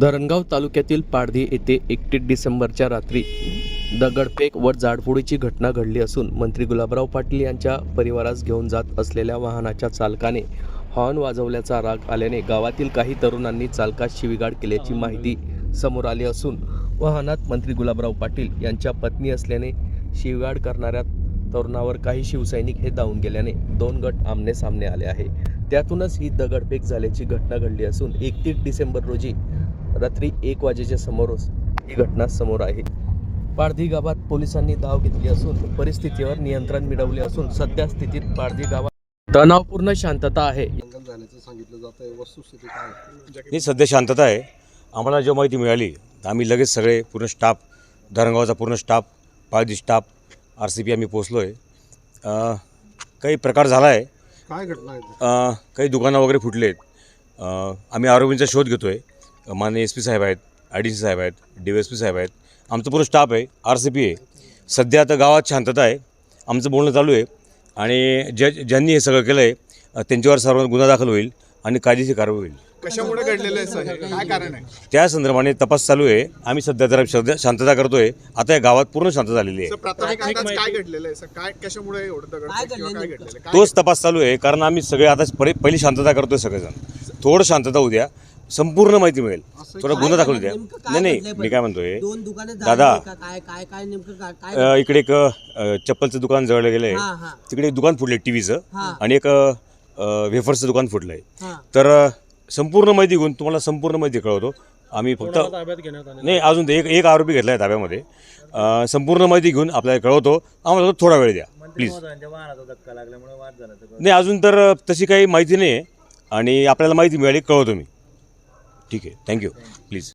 धरणगाव तालुक्यातील पाडधी येथे एकतीस डिसेंबरच्या रात्री दगडफेक व जाडफोडीची घटना घडली असून मंत्री गुलाबराव पाटील यांच्या परिवारास घेऊन जात असलेल्या वाहनाच्या चालकाने हॉर्न वाजवल्याचा राग आल्याने गावातील काही तरुणांनी चालकास शिवीगाड केल्याची माहिती समोर आली असून वाहनात मंत्री गुलाबराव पाटील यांच्या पत्नी असल्याने शिवीगाड करणाऱ्या तरुणावर काही शिवसैनिक हे धावून गेल्याने दोन गट आमने सामने आले आहे. त्यातूनच ही दगडफेक झाल्याची घटना घडली असून एकतीस डिसेंबर रोजी रात्री एक वाजेच्या समोरच ही घटना समोर आहे. पारधी गावात पोलिसांनी धाव घेतली असून परिस्थितीवर नियंत्रण मिळवले असून सध्या स्थितीत पारधी गावात तणावपूर्ण शांतता आहे. दंगल झाल्याचं सांगितलं जात आहे. वस्तुस्थिती काय आहे? नाही सध्या शांतता आहे. आम्हाला जेव्हा माहिती मिळाली तर आम्ही लगेच सगळे पूर्ण स्टाफ धरणगावचा पूर्ण staff Paldi staff R C P आम्ही पोचलो आहे काही प्रकार झाला आहे काय घटना आहे? अ, काही दुकानं वगैरे फुटले आहेत आम्ही आरोपींचा शोध घेतो आहे माननीय एस पी साहेब आहेत आय डी सी साहेब आहेत डी एस पी साहेब आहेत. आमचं पूर्ण स्टाफ आहे आर सी पी आहे. सध्या आता गावात शांतता आहे. आमचं बोलणं चालू आहे. आणि ज्या ज्यांनी हे सगळं केलं आहे त्यांच्यावर सर्व गुन्हा दाखल होईल आणि कायदेशीर कारवाई होईल. कशामुळे घडलेलं आहे सर? हे? काय कारण आहे? त्या संदर्भाने तपास चालू आहे. आम्ही सध्या जरा सध्या शांतता करतोय. आता या गावात पूर्ण शांत झालेली सर आहे तोच तपास चालू आहे कारण आम्ही सगळे आता पहिली शांतता करतोय सगळेजण. थोडं शांतता उद्या संपूर्ण माहिती मिळेल. थोडा गुन्हा दाखल द्या. नाही नाही मी काय म्हणतोय दोन दुकाने दादा. काय काय काय नेमकं काय काय अ, इकडे एक चप्पलचं दुकान जवळ गेलंय. हा हा. तिकडे एक दुकान फुटलंय टीव्हीचं हा. आणि एक वेफर्सचं दुकान फुटलंय. हा. तर संपूर्ण माहिती घेऊन तुम्हाला संपूर्ण माहिती कळवतो. आम्ही फक्त नाही अजून ते एक एक आरोपी घेतला आहे ताब्यामध्ये संपूर्ण माहिती घेऊन आपल्याला कळवतो. आम्हाला थोडा वेळ द्या प्लीज. नाही अजून तर तशी काही माहिती नाही आहे आणि आपल्याला माहिती मिळाली कळवतो मी. ठीक आहे. Thank you please